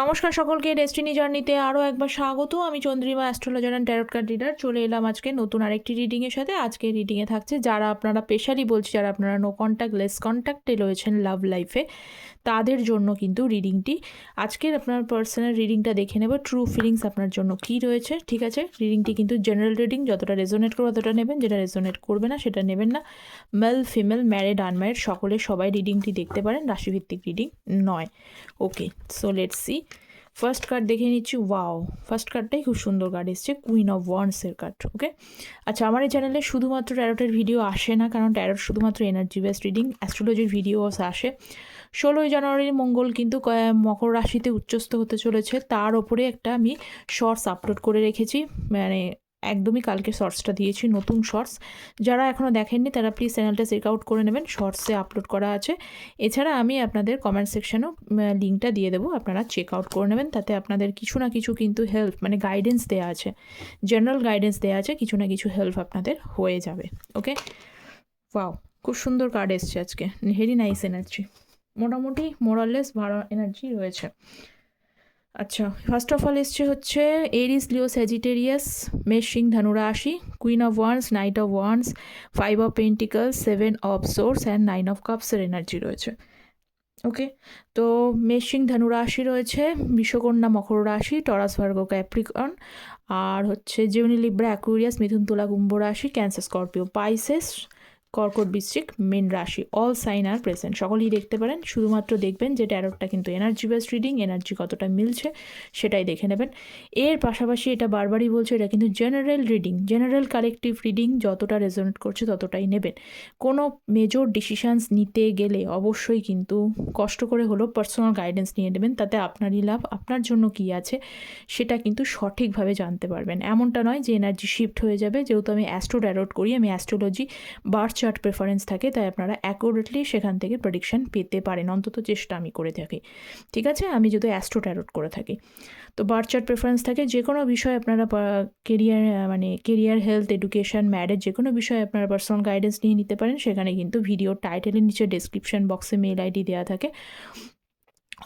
নমস্কার সকলকে ডেস্টিনি জার্নিতে আরও একবার স্বাগত। আমি Chandrima astrologer and tarot card reader চলে এলাম আজকে নতুন আরেকটি রিডিংয়ের সাথে। আজকে রিডিংয়ে থাকছে যারা আপনারা স্পেশালি বলছি, যারা আপনারা নো কন্ট্যাক্ট লেস কন্ট্যাক্টে রয়েছেন লাভ লাইফে তাদের জন্য কিন্তু রিডিংটি আজকের আপনার পার্সোনাল রিডিংটা দেখে নেব ট্রু ফিলিংস আপনার জন্য কী রয়েছে, ঠিক আছে? রিডিংটি কিন্তু জেনারেল রিডিং যতটা রেজোনেট করবে ততটা নেবেন, যেটা রেজোনেট করবে না সেটা নেবেন না। মেল ফিমেল ম্যারিড আনম্যারিড সকলে সবাই রিডিংটি দেখতে পারেন, রাশিভিত্তিক রিডিং নয়। Okay so let's see first card দেখে নিচ্ছি ওয়াও ফার্স্ট কার্ডটাই খুব সুন্দর কার্ড এসছে কুইন অফ ওয়ান্সের কার্ড ওকে আচ্ছা আমার এই চ্যানেলে শুধুমাত্র ট্যারোটের ভিডিও আসে না, কারণ ট্যারোট শুধুমাত্র এনার্জি বেস্ট রিডিং অ্যাস্ট্রোলজির ভিডিও আসে। ষোলোই জানুয়ারির মঙ্গল কিন্তু মকর রাশিতে উচ্চস্থ হতে চলেছে, তার ওপরে একটা আমি শর্টস আপলোড করে রেখেছি মানে একদমই কালকে শর্টসটা দিয়েছি, নতুন শর্টস যারা এখনও দেখেননি, তারা প্লিজ চ্যানেলটা চেক আউট করে নেবেন শর্টসে আপলোড করা আছে। এছাড়া আমি আপনাদের কমেন্ট সেকশানেও লিঙ্কটা দিয়ে দেবো, আপনারা চেক আউট করে নেবেন, তাতে আপনাদের কিছু না কিছু কিন্তু হেল্প মানে গাইডেন্স দেওয়া আছে। জেনারেল গাইডেন্স দেওয়া আছে, কিছু না কিছু হেল্প আপনাদের হয়ে যাবে ওকে ওয়াও খুব সুন্দর কার্ড এসছে আজকে ভেরি নাইস এনার্জি মোটামুটি মোরাললেস ভালো এনার্জি রয়েছে। আচ্ছা ফার্স্ট অফ অল এসছে হচ্ছে এরিস লিও স্যাজিটেরিয়াস মেষ সিং, ধনুরাশি queen of wands knight of wands five of pentacles seven of swords and nine of কাপসের energy রয়েছে। ওকে তো সিং, ধনুরাশি রয়েছে, বিশ্বকন্যা, মকর রাশি টরাস ভার্গ ক্যাপ্রিকন আর হচ্ছে জেমিনি লিব্রা অ্যাকুরিয়াস মিথুন, তুলা, কুম্ভ রাশি ক্যান্সার স্করপিও পাইসেস কর্কট বৃশ্চিক, মেন রাশি অল সাইন আর প্রেজেন্ট সকলেই দেখতে পারেন, শুধুমাত্র দেখবেন যে ট্যারোটটা কিন্তু এনার্জি বেসড রিডিং এনার্জি কতটা মিলছে, সেটাই দেখে নেবেন। এর পাশাপাশি এটা বারবারই বলছে, এটা কিন্তু general reading general collective reading যতটা রেজোনেট করছে ততটাই নেবেন। কোনো মেজর ডিসিশানস নিতে গেলে অবশ্যই কিন্তু কষ্ট করে হলেও পার্সোনাল গাইডেন্স নিয়ে নেবেন, তাতে আপনারই লাভ, আপনার জন্য কী আছে, সেটা কিন্তু সঠিকভাবে জানতে পারবেন। এমনটা নয় যে এনার্জি শিফট হয়ে যাবে। যেহেতু আমি অ্যাস্ট্রো ট্যারোট করি, আমি অ্যাস্ট্রোলজি বার্থ চার্ট প্রেফারেন্স থাকে, তাই আপনারা অ্যাকুরেটলি সেখান থেকে প্রেডিকশান পেতে পারেন। অন্তত চেষ্টা আমি করে থাকি। ঠিক আছে? আমি যদি অ্যাস্ট্রো ট্যারোট করে থাকি। তো বার্থ চার্ট প্রেফারেন্স থাকে যে কোনো বিষয়ে আপনারা কেরিয়ার মানে কেরিয়ার হেলথ এডুকেশন ম্যারেজ যে কোনো বিষয়ে আপনারা পার্সোনাল গাইডেন্স নিয়ে নিতে পারেন। সেখানে কিন্তু ভিডিও টাইটেলের নিচে ডেসক্রিপশন বক্সে মেল আইডি দেওয়া থাকে।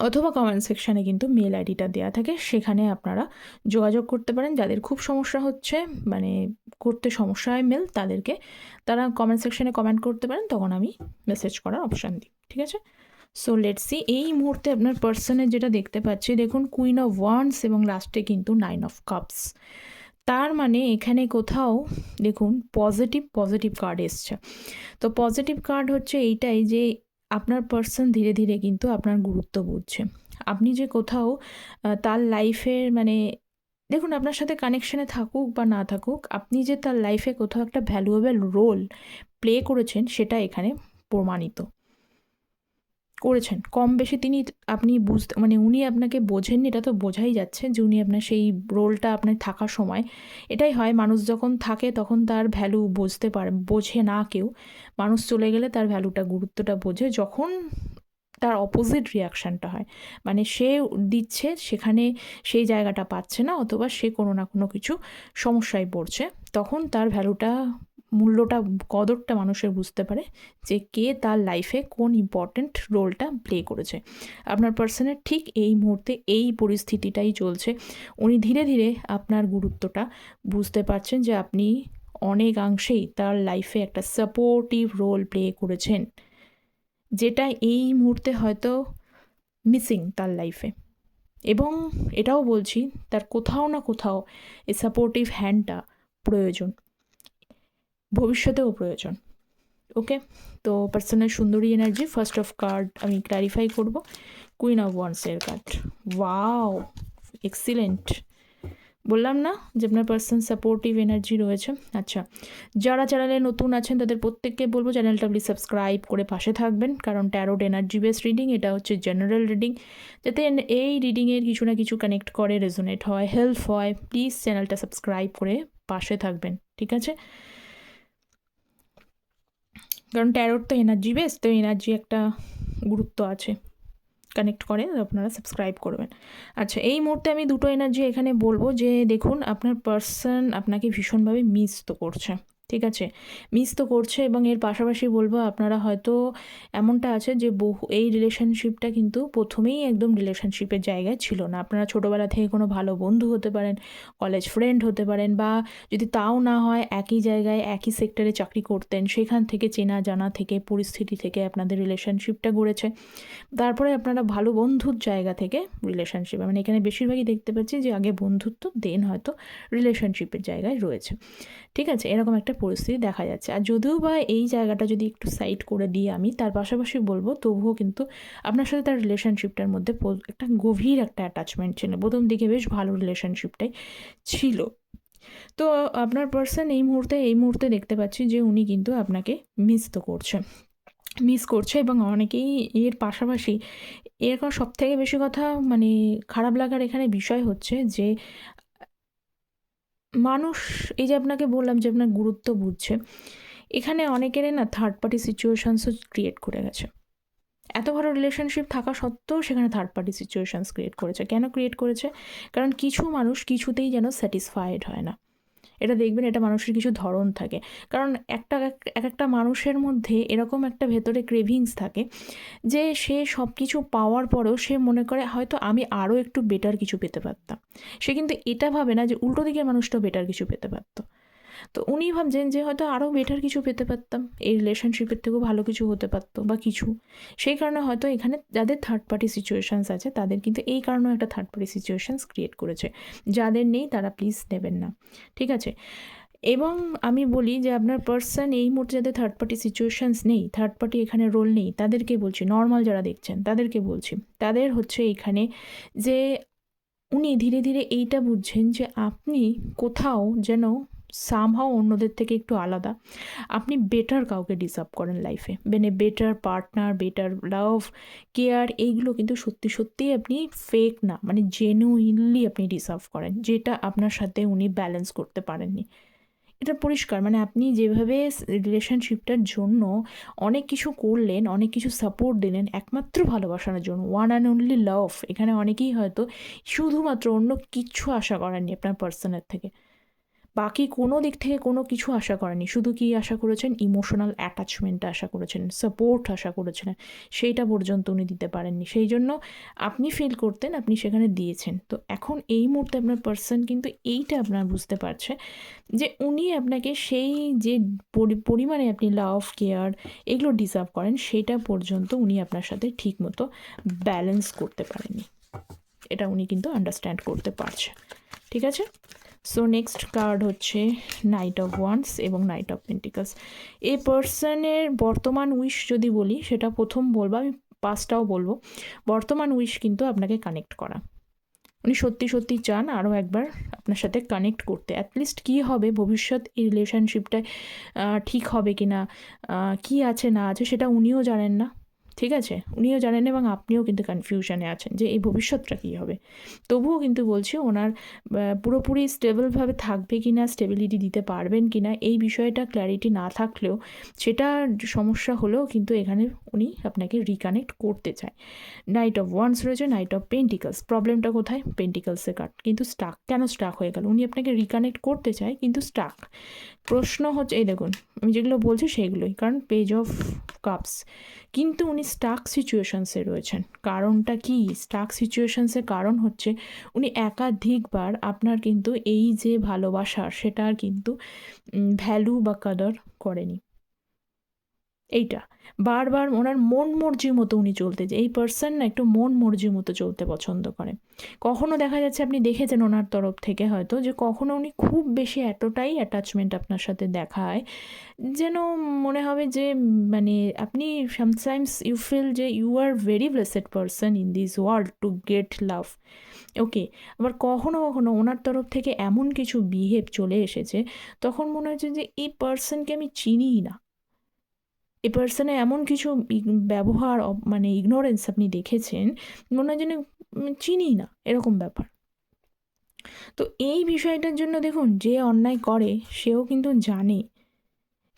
অথবা কমেন্ট সেকশানে কিন্তু মেল আইডিটা দেওয়া থাকে। সেখানে আপনারা যোগাযোগ করতে পারেন। যাদের খুব সমস্যা হচ্ছে মানে করতে সমস্যা হয় মেল তাদেরকে তারা কমেন্ট সেকশানে কমেন্ট করতে পারেন। তখন আমি মেসেজ করার অপশান দিই, ঠিক আছে? সো লেটস সি এই মুহূর্তে আপনার পার্সনের যেটা দেখতে পাচ্ছি, দেখুন কুইন অফ ওয়ান্স এবং লাস্টে কিন্তু নাইন অফ কাপস তার মানে এখানে কোথাও, দেখুন পজিটিভ পজিটিভ কার্ড এসছে। তো পজিটিভ কার্ড হচ্ছে এইটাই যে আপনার পার্সন ধীরে ধীরে কিন্তু আপনার গুরুত্ব বুঝছে। আপনি যে কোথাও তার লাইফের মানে দেখুন আপনার সাথে কানেকশানে থাকুক বা না থাকুক, আপনি যে তার লাইফে কোথাও একটা ভ্যালুয়েবল রোল প্লে করেছেন, সেটা এখানে প্রমাণিত। করেছেন। কম বেশি তিনি আপনি বুঝতে মানে উনি আপনাকে বোঝেননি, এটা তো বোঝাই যাচ্ছে যে উনি আপনার সেই রোলটা আপনার থাকার সময়। এটাই হয়, মানুষ যখন থাকে তখন তার ভ্যালু বুঝতে পারে, বোঝে না কেউ। মানুষ চলে গেলে তার ভ্যালুটা গুরুত্বটা বোঝে যখন তার অপোজিট রিয়াকশানটা হয়। মানে সে দিচ্ছে, সেখানে সেই জায়গাটা পাচ্ছে না অথবা সে কোনো না কোনো কিছু সমস্যায় পড়ছে, তখন তার ভ্যালুটা মূল্যটা, কদরটা মানুষের বুঝতে পারে যে কে তার লাইফে কোন ইম্পর্ট্যান্ট রোলটা প্লে করেছে। আপনার পার্সনের ঠিক এই মুহূর্তে এই পরিস্থিতিটাই চলছে। উনি ধীরে ধীরে আপনার গুরুত্বটা বুঝতে পারছেন যে আপনি অনেকাংশেই তার লাইফে একটা সাপোর্টিভ রোল প্লে করেছেন, যেটা এই মুহূর্তে হয়তো মিসিং তার লাইফে এবং এটাও বলছি, তার কোথাও না কোথাও এই সাপোর্টিভ হ্যান্ডটা প্রয়োজন। ভবিষ্যতেও প্রয়োজন। ওকে তো পার্সোনাল সুন্দরী এনার্জি ফার্স্ট অফ কার্ড আমি ক্লারিফাই করব। কুইন অফ ওয়ান্সের কার্ড ওয়াও এক্সিলেন্ট বললাম না যে আপনার পার্সন সাপোর্টিভ এনার্জি রয়েছে? আচ্ছা। যারা চ্যানেলে নতুন আছেন, তাদের প্রত্যেককে বলব চ্যানেলটা প্লিজ সাবস্ক্রাইব করে পাশে থাকবেন। কারণ ট্যারোড এনার্জি বেস রিডিং এটা হচ্ছে জেনারেল রিডিং যাতে এই রিডিংয়ের কিছু না কিছু কানেক্ট করে রেজোনেট হয় হেল্প হয় প্লিজ চ্যানেলটা সাবস্ক্রাইব করে পাশে থাকবেন। ঠিক আছে? কারণ ট্যারোর তো এনার্জি বেস তো এনার্জি একটা গুরুত্ব আছে। কানেক্ট করে, আপনারা সাবস্ক্রাইব করবেন। আচ্ছা এই মুহূর্তে আমি দুটো এনার্জি এখানে বলব যে, দেখুন, আপনার পার্সন আপনাকে ভীষণভাবে মিস তো করছে। ঠিক আছে? মিস তো করছে এবং এর পাশাপাশি বলব আপনারা হয়তো এমনটা আছে যে বহু, এই রিলেশনশিপটা কিন্তু প্রথমেই একদম রিলেশনশিপের জায়গায় ছিল না। আপনারা ছোটোবেলা থেকে কোনো ভালো বন্ধু হতে পারেন কলেজ ফ্রেন্ড হতে পারেন বা যদি তাও না হয় একই জায়গায়, একই সেক্টরে চাকরি করতেন, সেখান থেকে চেনা জানা থেকে, পরিস্থিতি থেকে আপনাদের রিলেশনশিপটা গড়েছে। তারপরে আপনারা ভালো বন্ধুর জায়গা থেকে রিলেশনশিপ মানে এখানে বেশিরভাগই দেখতে পাচ্ছি যে আগে বন্ধুত্ব দেন হয়তো রিলেশনশিপের জায়গায় রয়েছে। ঠিক আছে? এরকম একটা পরিস্থিতি দেখা যাচ্ছে। আর যদিও বা এই জায়গাটা যদি একটু সাইড করে দিই আমি, তার পাশাপাশি বলব, তবুও কিন্তু আপনার সাথে তার রিলেশনশিপটার মধ্যে একটা গভীর একটা অ্যাটাচমেন্ট ছিল। প্রথম দিকে বেশ ভালো রিলেশনশিপটাই ছিল। তো আপনার পার্সন এই মুহূর্তে এই মুহূর্তে দেখতে পাচ্ছি যে উনি কিন্তু আপনাকে মিস তো করছে। মিস করছে এবং অনেকেই এর পাশাপাশি এরকম সব থেকে বেশি কথা মানে খারাপ লাগার এখানে বিষয় হচ্ছে যে মানুষ, এই যে আপনাকে বললাম যে আপনার গুরুত্ব বুঝছে, এখানে অনেকেরই না থার্ড পার্টি সিচুয়েশানসও ক্রিয়েট করে গেছে। এত ভালো রিলেশনশিপ থাকা সত্ত্বেও সেখানে থার্ড পার্টি সিচুয়েশানস ক্রিয়েট করেছে। কেন ক্রিয়েট করেছে? কারণ কিছু মানুষ কিছুতেই যেন স্যাটিসফাইড হয় না। এটা দেখবেন এটা মানুষের কিছু ধরন থাকে। কারণ একটা এক একটা মানুষের মধ্যে এরকম একটা ভেতরে ক্রেভিংস থাকে যে সে সব কিছু পাওয়ার পরেও সে মনে করে হয়তো আমি আরও একটু বেটার কিছু পেতে পারতাম। সে কিন্তু এটা ভাবে না যে উল্টো দিকের মানুষটাও বেটার কিছু পেতে পারতো। তো উনি ভাবছেন যে হয়তো আরও বেটার কিছু পেতে পারতাম। এই রিলেশনশিপের থেকেও ভালো কিছু হতে পারতো বা কিছু। সেই কারণে হয়তো এখানে যাদের থার্ড পার্টি সিচুয়েশানস আছে, তাদের কিন্তু এই কারণেও একটা থার্ড পার্টি সিচুয়েশানস ক্রিয়েট করেছে। যাদের নেই, তারা প্লিজ নেবেন না। ঠিক আছে? এবং আমি বলি যে আপনার পার্সন এই মুহূর্তে যাদের থার্ড পার্টি সিচুয়েশানস নেই থার্ড পার্টি এখানে রোল নেই, তাদেরকে বলছি নর্মাল যারা দেখছেন, তাদেরকে বলছি, তাদের হচ্ছে এখানে যে উনি ধীরে ধীরে এইটা বুঝছেন যে আপনি কোথাও যেন সামহাও অন্যদের থেকে একটু আলাদা। আপনি বেটার কাউকে ডিজার্ভ করেন লাইফে মানে better partner better love care এইগুলো কিন্তু সত্যি সত্যিই আপনি ফেক না মানে জেনুইনলি আপনি ডিজার্ভ করেন, যেটা আপনার সাথে উনি ব্যালেন্স করতে পারেননি। এটা পরিষ্কার মানে আপনি যেভাবে রিলেশনশিপটার জন্য অনেক কিছু করলেন, অনেক কিছু সাপোর্ট দিলেন, একমাত্র ভালোবাসানোর জন্য ওয়ান অ্যান্ড অনলি লাভ এখানে অনেকেই হয়তো শুধুমাত্র অন্য কিছু আশা করেননি আপনার পার্সনের থেকে। বাকি কোনো দিক থেকে কোনো কিছু আশা করেনি। শুধু কি আশা করেছেন? ইমোশনাল অ্যাটাচমেন্ট আশা করেছেন। সাপোর্ট আশা করেছেন। সেইটা পর্যন্ত উনি দিতে পারেননি। সেই জন্য আপনি ফিল করতেন, আপনি সেখানে দিয়েছেন। তো এখন এই মুহূর্তে আপনার পার্সন কিন্তু এইটা আপনার বুঝতে পারছে যে উনি আপনাকে সেই যে পরিমাণে আপনি লাভ কেয়ার এগুলো ডিজার্ভ করেন, সেটা পর্যন্ত উনি আপনার সাথে ঠিক মতো ব্যালেন্স করতে পারেননি। এটা উনি কিন্তু আন্ডারস্ট্যান্ড করতে পারছে। ঠিক আছে? সো নেক্সট কার্ড হচ্ছে নাইট অফ ওয়ান্স এবং নাইট অফ পেন্টিকালস এই পার্সনের বর্তমান উইশ যদি বলি, সেটা প্রথম বলব, আমি পাঁচটাও বলব। বর্তমান উইশ কিন্তু আপনাকে কানেক্ট করা। উনি সত্যি সত্যি চান আরও একবার আপনার সাথে কানেক্ট করতে। অ্যাটলিস্ট কী হবে, ভবিষ্যৎ এই রিলেশনশিপটায় ঠিক হবে কি না কী আছে না আছে, সেটা উনিও জানেন না। ঠিক আছে? উনিও জানেন এবং আপনিও কিন্তু কনফিউশনে আছেন যে এই ভবিষ্যৎটা কী হবে। তবুও কিন্তু বলছি ওনার পুরোপুরি স্টেবলভাবে থাকবে কি না স্টেবিলিটি দিতে পারবেন কি না এই বিষয়টা ক্ল্যারিটি না থাকলেও সেটা সমস্যা হলেও কিন্তু এখানে উনি আপনাকে রিকানেক্ট করতে চায়। নাইট অফ ওয়ান্স রয়েছে নাইট অফ পেন্টিকলস প্রবলেমটা কোথায়? পেন্টিকালসে কাট। কিন্তু স্টাক কেন স্টাক হয়ে গেল? উনি আপনাকে রিকানেক্ট করতে চায়, কিন্তু স্টাক প্রশ্ন হচ্ছে, এই দেখুন, আমি যেগুলো বলছি সেগুলোই, কারণ পেজ অফ কাপস কিন্তু উনি স্টাক সিচুয়েশনসে রয়েছেন। কারণটা কি? স্টাক সিচুয়েশনসের কারণ হচ্ছে, উনি একাধিকবার আপনার কিন্তু এই যে ভালোবাসার সেটার কিন্তু ভ্যালু বা কাদার করেনি। এইটা। বারবার ওনার মন মর্জি মতো উনি চলতে যে, এই পার্সন না একটু মন মর্জি মতো চলতে পছন্দ করে। কখনো দেখা যাচ্ছে আপনি দেখেছেন ওনার তরফ থেকে হয়তো যে, কখনো উনি খুব বেশি এতটাই অ্যাটাচমেন্ট আপনার সাথে দেখায় যেন মনে হবে যে মানে আপনি সামটাইমস ইউ ফিল যে you are very blessed person in this world to get love okay আবার কখনো কখনো ওনার তরফ থেকে এমন কিছু বিহেভ চলে এসেছে, তখন মনে হচ্ছে যে, এই পার্সনকে আমি চিনিই না। এ পার্সনে এমন কিছু ব্যবহার মানে ইগনোরেন্স আপনি দেখেছেন, মনে হয় যেন চিনি না, এরকম ব্যাপার। তো এই বিষয়টার জন্য দেখুন, যে অন্যায় করে, সেও কিন্তু জানে।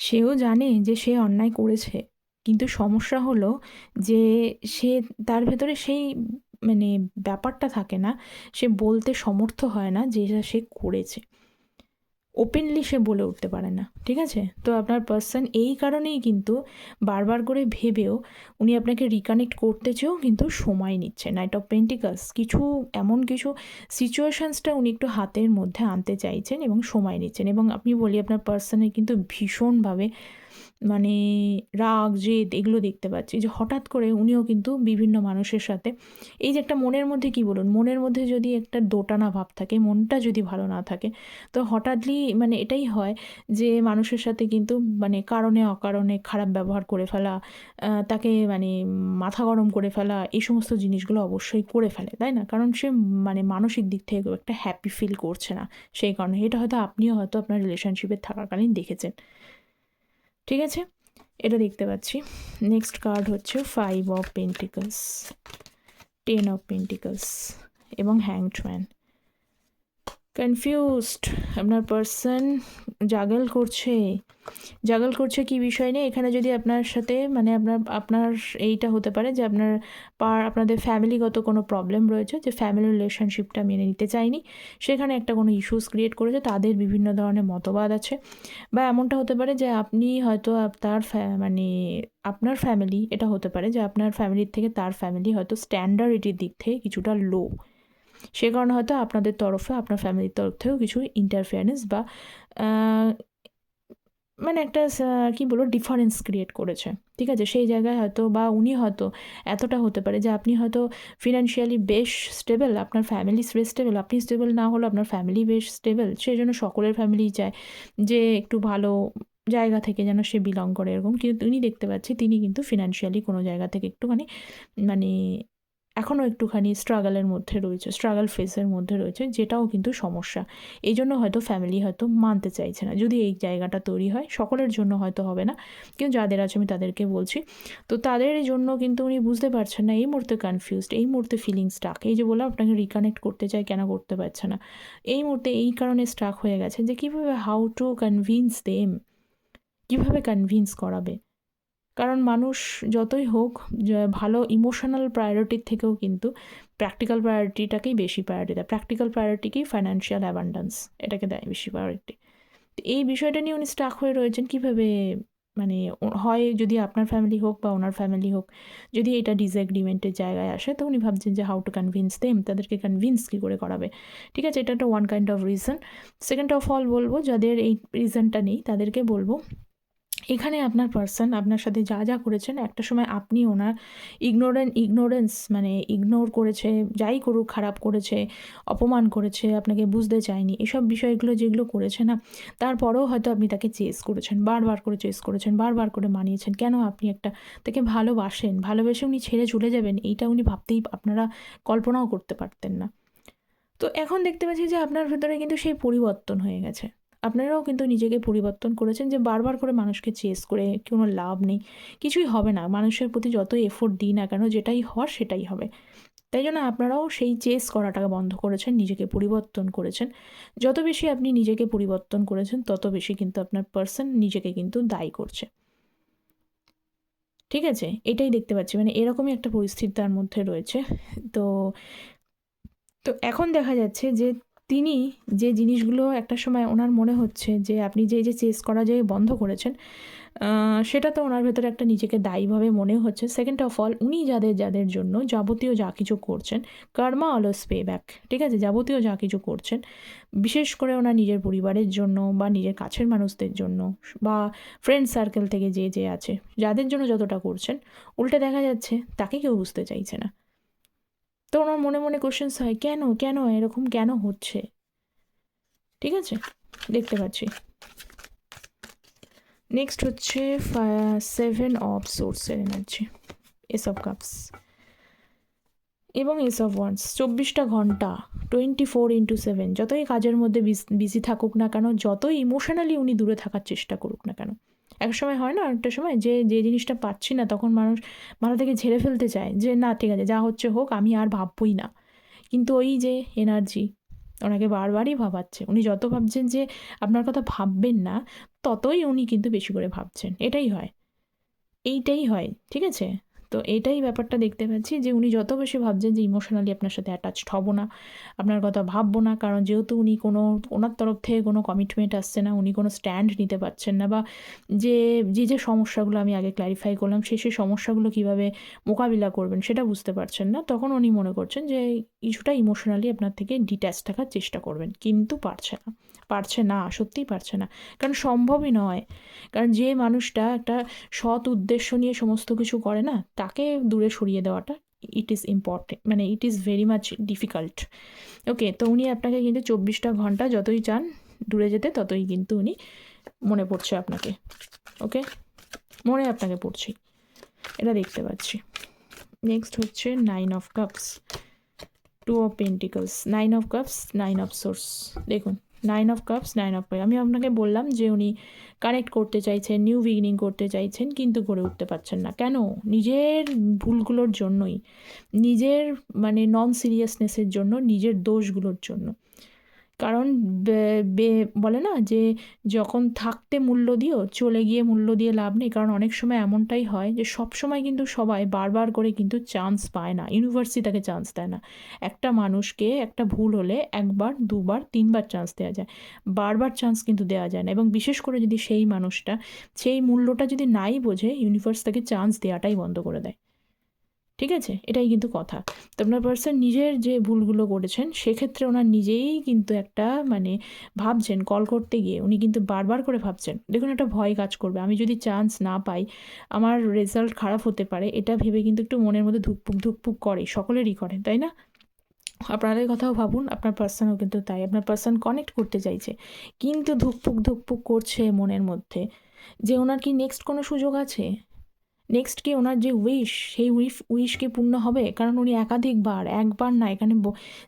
সেও জানে যে সে অন্যায় করেছে। কিন্তু সমস্যা হলো যে, সে তার ভেতরে সেই মানে ব্যাপারটা থাকে না, সে বলতে সমর্থ হয় না যে, সে করেছে। ওপেনলি সে বলে উঠতে পারে না, ঠিক আছে? তো আপনার পার্সন এই কারণেই কিন্তু বারবার করে ভেবেও উনি আপনাকে রিকানেক্ট করতে চেয়েও কিন্তু সময় নিচ্ছে নাইট অফ পেন্টিকাস কিছু এমন কিছু সিচুয়েশানসটা উনি একটু হাতের মধ্যে আনতে চাইছেন এবং সময় নিচ্ছেন এবং আপনি বলি আপনার পার্সনের কিন্তু ভীষণভাবে মানে রাগ, জেদ এগুলো দেখতে পাচ্ছি। যে হঠাৎ করে উনিও কিন্তু বিভিন্ন মানুষের সাথে, এই যে একটা মনের মধ্যে কি বলুন? মনের মধ্যে যদি একটা দোটানা ভাব থাকে, মনটা যদি ভালো না থাকে, তো হঠাৎলি মানে এটাই হয় যে মানুষের সাথে কিন্তু মানে কারণে, অকারণে খারাপ ব্যবহার করে ফেলা তাকে মানে মাথা গরম করে ফেলা, এই সমস্ত জিনিসগুলো অবশ্যই করে ফেলে, তাই না? কারণ সে মানে মানসিক দিক থেকে একটা হ্যাপি ফিল করছে না, সেই কারণে। এটা হয়তো আপনিও হয়তো আপনার রিলেশনশিপে থাকাকালীন দেখেছেন। ঠিক আছে? এটা দেখতে পাচ্ছি। নেক্সট কার্ড হচ্ছে five of pentacles ten of pentacles এবং হ্যাংড ম্যান কনফিউজড আপনার পার্সন জাগল করছে। জাগল করছে কি বিষয় নিয়ে? এখানে যদি আপনার সাথে মানে আপনার আপনার এইটা হতে পারে যে আপনার পার, আপনাদের ফ্যামিলিগত কোনো প্রবলেম রয়েছে, যে ফ্যামিলি রিলেশনশিপটা মেনে নিতে চায়নি, সেখানে একটা কোনো ইস্যুস ক্রিয়েট করেছে, তাদের বিভিন্ন ধরনের মতবাদ আছে। বা এমনটা হতে পারে যে আপনি হয়তো তার মানে আপনার ফ্যামিলি এটা হতে পারে যে আপনার ফ্যামিলির থেকে তার ফ্যামিলি হয়তো স্ট্যান্ডার্ডিটির দিক থেকে কিছুটা লো সে কারণে হয়তো আপনাদের তরফে, আপনার ফ্যামিলির তরফ থেকেও কিছু ইন্টারফেয়ারেন্স বা মানে একটা কি বলব ডিফারেন্স ক্রিয়েট করেছে। ঠিক আছে? সেই জায়গায় হয়তো বা উনি হয়তো এতটা হতে পারে যে আপনি হয়তো ফিনান্সিয়ালি বেশ স্টেবল আপনার ফ্যামিলি বেশ স্টেবল আপনি স্টেবল না হলেও আপনার ফ্যামিলি বেশ স্টেবল সেই জন্য সকলের ফ্যামিলি চায় যে একটু ভালো জায়গা থেকে যেন সে বিলং করে এরকম। কিন্তু উনি দেখতে পাচ্ছি, তিনি কিন্তু ফিনান্সিয়ালি কোনো জায়গা থেকে একটুখানি মানে এখনও একটুখানি স্ট্রাগলের মধ্যে রয়েছে স্ট্রাগল ফেসের মধ্যে রয়েছে, যেটাও কিন্তু সমস্যা। এই জন্য হয়তো ফ্যামিলি হয়তো মানতে চাইছে না। যদি এই জায়গাটা তৈরি হয়, সকলের জন্য হয়তো হবে না। কিন্তু যাদের আছে আমি তাদেরকে বলছি, তো তাদের জন্য কিন্তু উনি বুঝতে পারছেন না, এই মুহূর্তে কনফিউজড এই মুহূর্তে ফিলিং স্টাক এই যে বললাম, আপনাকে রিকানেক্ট করতে চাই কেন করতে পারছে না? এই মুহূর্তে এই কারণে স্টাক হয়ে গেছে যে কীভাবে হাউ টু কনভিন্স দেম কীভাবে কনভিন্স করাবে? কারণ মানুষ যতই হোক ভালো ইমোশনাল প্রায়োরিটির থেকেও কিন্তু প্র্যাকটিক্যাল প্রায়োরিটিটাকেই বেশি প্রায়োরিটি দেয়। প্র্যাকটিক্যাল প্রায়োরিটিকেই ফাইন্যান্সিয়াল অ্যাবান্ডেন্স এটাকে দেয় বেশি প্রায়োরিটি এই বিষয়টা নিয়ে উনি স্টাক হয়ে রয়েছেন কীভাবে? মানে হয় যদি আপনার ফ্যামিলি হোক বা ওনার ফ্যামিলি হোক, যদি এটা ডিসএগ্রিমেন্টের জায়গায় আসে, তো উনি ভাবছেন যে হাউ টু কনভিন্স দেম তাদেরকে কনভিন্স কী করে করাবে? ঠিক আছে, এটা একটা one kind of reason second of all বলব, যাদের এই রিজনটা নেই, তাদেরকে বলব এখানে আপনার পার্সন আপনার সাথে যা যা করেছেন, একটা সময় আপনি ওনার ইগনোরেন ইগনোরেন্স মানে ইগনোর করেছে, যাই করুক, খারাপ করেছে, অপমান করেছে, আপনাকে বুঝতে চায়নি, এসব বিষয়গুলো যেগুলো করেছে না, তারপরেও হয়তো আপনি তাকে চেস করেছেন, বারবার করে চেস করেছেন, বারবার করে মানিয়েছেন, কেন আপনি একটা তাকে ভালোবাসেন, ভালোবেসে উনি ছেড়ে চলে যাবেন, এইটা উনি ভাবতেই আপনারা কল্পনাও করতে পারতেন না। তো এখন দেখতে পাচ্ছি যে আপনার ভেতরে কিন্তু সেই পরিবর্তন হয়ে গেছে। আপনারাও কিন্তু নিজেকে পরিবর্তন করেছেন যে বারবার করে মানুষকে চেস করে কোনো লাভ নেই। কিছুই হবে না। মানুষের প্রতি যত এফোর্ট দিই না কেন, যেটাই হওয়ার সেটাই হবে। তাই জন্য আপনারাও সেই চেস করাটাকে বন্ধ করেছেন, নিজেকে পরিবর্তন করেছেন। যত বেশি আপনি নিজেকে পরিবর্তন করেছেন, তত বেশি কিন্তু আপনার পার্সন নিজেকে কিন্তু দায়ী করছে। ঠিক আছে? এটাই দেখতে পাচ্ছি। মানে এরকমই একটা পরিস্থিতি তার মধ্যে রয়েছে। তো তো এখন দেখা যাচ্ছে যে তিনি যে জিনিসগুলো একটা সময় ওনার মনে হচ্ছে যে আপনি যে যে চেস করা যে বন্ধ করেছেন সেটা তো ওনার ভেতরে একটা নিজেকে দায়ীভাবে মনে হচ্ছে। সেকেন্ড অফ অল উনি যাদের যাদের জন্য যাবতীয় যা কিছু করছেন কর্মা অলস পে ব্যাক ঠিক আছে? যাবতীয় যা কিছু করছেন, বিশেষ করে ওনার নিজের পরিবারের জন্য বা নিজের কাছের মানুষদের জন্য বা ফ্রেন্ড সার্কেল থেকে যে যে আছে, যাদের জন্য যতটা করছেন, উল্টে দেখা যাচ্ছে তাকে কেউ বুঝতে চাইছে না। তো ওনার মনে মনে কোশ্চেন্স হয়, কেন কেন এরকম কেন হচ্ছে? ঠিক আছে? দেখতে পাচ্ছি। নেক্সট হচ্ছে সেভেন অফ সোর্সের এনার্জি এসব কাপস এবং এসব ওয়ান্স চব্বিশটা ঘণ্টা টোয়েন্টি ফোর ইন্টু সেভেন যতই কাজের মধ্যে বিজি থাকুক না কেন, যতই ইমোশনালি উনি দূরে থাকার চেষ্টা করুক না কেন এক সময় হয় না একটা সময় যে যে জিনিসটা পাচ্ছি না, তখন মানুষ মাথা থেকে ঝেড়ে ফেলতে চায় যে, না, ঠিক আছে, যা হচ্ছে হোক, আমি আর ভাববই না। কিন্তু ওই যে এনার্জি, ওনাকে বারবারই ভাবাচ্ছে। উনি যত ভাবছেন যে, আপনার কথা ভাববেন না, ততই উনি কিন্তু বেশি করে ভাবছেন। এটাই হয়। এইটাই হয়, ঠিক আছে? তো এটাই ব্যাপারটা দেখতে পাচ্ছি যে উনি যত বেশি ভাবছেন যে ইমোশনালি আপনার সাথে অ্যাটাচড হব না, আপনার কথা ভাববো না, কারণ যেহেতু উনি কোনো, ওনার তরফ থেকে কোনো কমিটমেন্ট আসছে না, উনি কোনো স্ট্যান্ড নিতে পারছেন না বা যে যে যে সমস্যাগুলো আমি আগে ক্ল্যারিফাই করলাম সেই সেই সমস্যাগুলো কীভাবে মোকাবিলা করবেন সেটা বুঝতে পারছেন না, তখন উনি মনে করছেন যে কিছুটা ইমোশনালি আপনার থেকে ডিট্যাচ থাকার চেষ্টা করবেন, কিন্তু পারছে না পারছে না, সত্যিই পারছে না, কারণ সম্ভবই নয়, কারণ যে মানুষটা একটা সৎ উদ্দেশ্য নিয়ে সমস্ত কিছু করে না তাকে দূরে সরিয়ে দেওয়াটা ইট ইজ ইম্পর্টেন্ট মানে it is very much difficult okay তো উনি আপনাকে কিন্তু চব্বিশটা ঘণ্টা যতই চান দূরে যেতে, ততই কিন্তু উনি মনে পড়ছে আপনাকে। ওকে মনে আপনাকে পড়ছি এটা দেখতে পাচ্ছি। নেক্সট হচ্ছে nine of cups two of pentacles nine of cups nine of swords দেখুন। Nine of cups nine of আমি আপনাকে বললাম যে উনি কানেক্ট করতে চাইছেন নিউ বিগিনিং করতে চাইছেন, কিন্তু গড়ে উঠতে পারছেন না। কেন? নিজের ভুলগুলোর জন্যই। নিজের মানে নন সিরিয়াসনেসের জন্য, নিজের দোষগুলোর জন্য। কারণ বলে না যে যখন থাকতে মূল্য দিও, চলে গিয়ে মূল্য দিয়ে লাভ নেই। কারণ অনেক সময় এমনটাই হয় যে সব সময় কিন্তু সবাই বারবার করে কিন্তু চান্স পায় না ইউনিভার্সিটি তাকে চান্স দেয় না। একটা মানুষকে একটা ভুল হলে একবার, দুবার, তিনবার চান্স দেওয়া যায়। বারবার চান্স কিন্তু দেওয়া যায় না। এবং বিশেষ করে যদি সেই মানুষটা, সেই মূল্যটা যদি নাই বোঝে ইউনিভার্স তাকে চান্স দেওয়াটাই বন্ধ করে দেয়। ঠিক আছে? এটাই কিন্তু কথা। তো আপনার পার্সন নিজের যে ভুলগুলো করেছেন, সেক্ষেত্রে ওনার নিজেই কিন্তু একটা মানে ভাবছেন কল করতে গিয়ে। উনি কিন্তু বারবার করে ভাবছেন, দেখুন, একটা ভয় কাজ করবে। আমি যদি চান্স না পাই, আমার রেজাল্ট খারাপ হতে পারে। এটা ভেবে কিন্তু একটু মনের মধ্যে ধুকপুক ধুকপুক করে, সকলেরই করে, তাই না? আপনাদের কথাও ভাবুন, আপনার পার্সনও কিন্তু তাই। আপনার পার্সন কানেক্ট করতে চাইছে, কিন্তু ধুকপুক ধুকপুক করছে মনের মধ্যে। যে ওনার কি নেক্সট কোনো সুযোগ আছে? নেক্সট কি ওনার যে উইশ সেই উইশ উইশ কি পূর্ণ হবে? কারণ উনি একাধিকবার, একবার না, এখানে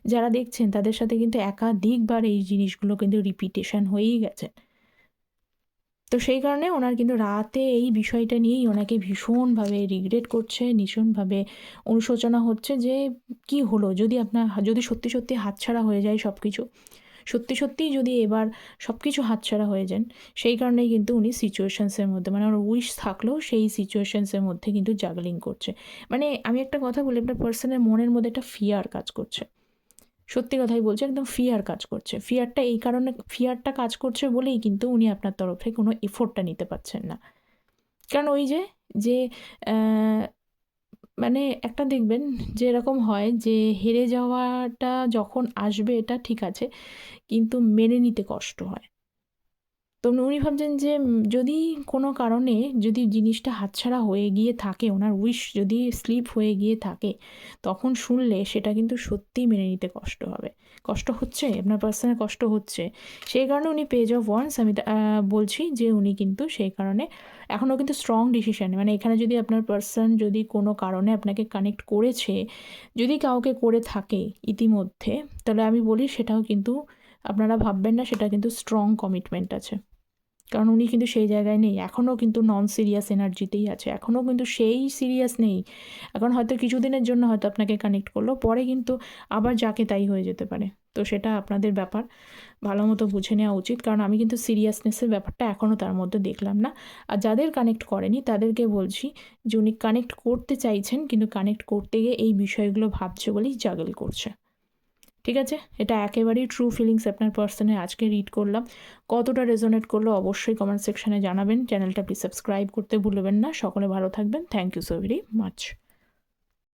যারা দেখছেন, তাদের সাথে কিন্তু একাধিকবার এই জিনিসগুলো কিন্তু রিপিটেশন হয়েই গেছে। তো সেই কারণে ওনার কিন্তু রাতে এই বিষয়টা নিয়েই ওনাকে ভীষণভাবে রিগ্রেট করছে, ভীষণভাবে অনুশোচনা হচ্ছে যে, কি হলো? যদি আপনার, যদি সত্যি সত্যি হাতছাড়া হয়ে যায় সব কিছু সত্যি সত্যিই যদি এবার সব কিছু হাতছাড়া হয়ে যান, সেই কারণেই কিন্তু উনি সিচুয়েশানসের মধ্যে মানে ওর উইশ থাকলেও সেই সিচুয়েশানসের মধ্যে কিন্তু জাগলিং করছে। মানে আমি একটা কথা বলি, আপনার পার্সনের মনের মধ্যে একটা ফিয়ার কাজ করছে। সত্যি কথাই বলছে, একদম ফিয়ার কাজ করছে। ফিয়ারটা এই কারণে ফিয়ারটা কাজ করছে বলেই কিন্তু উনি আপনার তরফে কোনো এফোর্টটা নিতে পারছেন না। কারণ ওই যে যে মানে একটা দেখবেন যে এরকম হয় যে হেরে যাওয়াটা যখন আসবে এটা ঠিক আছে, কিন্তু মেনে নিতে কষ্ট হয়। তো উনি ভাবছেন যে যদি কোনো কারণে যদি জিনিসটা হাতছাড়া হয়ে গিয়ে থাকে, ওনার উইশ যদি স্লিপ হয়ে গিয়ে থাকে, তখন শুনলে সেটা কিন্তু সত্যিই মেনে নিতে কষ্ট হবে। কষ্ট হচ্ছে, আপনার পার্সনের কষ্ট হচ্ছে। সেই কারণে উনি পেজ অফ ওয়ান্স আমি বলছি যে উনি কিন্তু সেই কারণে এখনও কিন্তু স্ট্রং ডিসিশান মানে এখানে যদি আপনার পার্সন যদি কোনো কারণে আপনাকে কানেক্ট করেছে, যদি কাউকে করে থাকে ইতিমধ্যে, তাহলে আমি বলি সেটাও কিন্তু, আপনারা ভাববেন না, সেটা কিন্তু স্ট্রং কমিটমেন্ট আছে। কারণ উনি কিন্তু সেই জায়গায় নেই। এখনও কিন্তু নন সিরিয়াস এনার্জিতেই আছে। এখনও কিন্তু সেই সিরিয়াস নেই। এখন হয়তো কিছুদিনের জন্য হয়তো আপনাকে কানেক্ট করল। পরে কিন্তু আবার যাকে তাই হয়ে যেতে পারে। তো সেটা আপনাদের ব্যাপার। ভালো মতো বুঝে নেওয়া উচিত। কারণ আমি কিন্তু সিরিয়াসনেসের ব্যাপারটা এখনও তার মধ্যে দেখলাম না। আর যাদের কানেক্ট করেনি, তাদেরকে বলছি যে, উনি কানেক্ট করতে চাইছেন, কিন্তু কানেক্ট করতে গিয়ে এই বিষয়গুলো ভাবছে বলেই জাগল করছে। ঠিক আছে? এটা একেবারেই ট্রু ফিলিংস আপনার পার্সনে আজকে রিড করলাম। কতটা রেজোনেট করল অবশ্যই কমেন্ট সেকশানে জানাবেন। চ্যানেলটা প্লিজ সাবস্ক্রাইব করতে ভুলবেন না। সকলে ভালো থাকবেন। Thank you so very much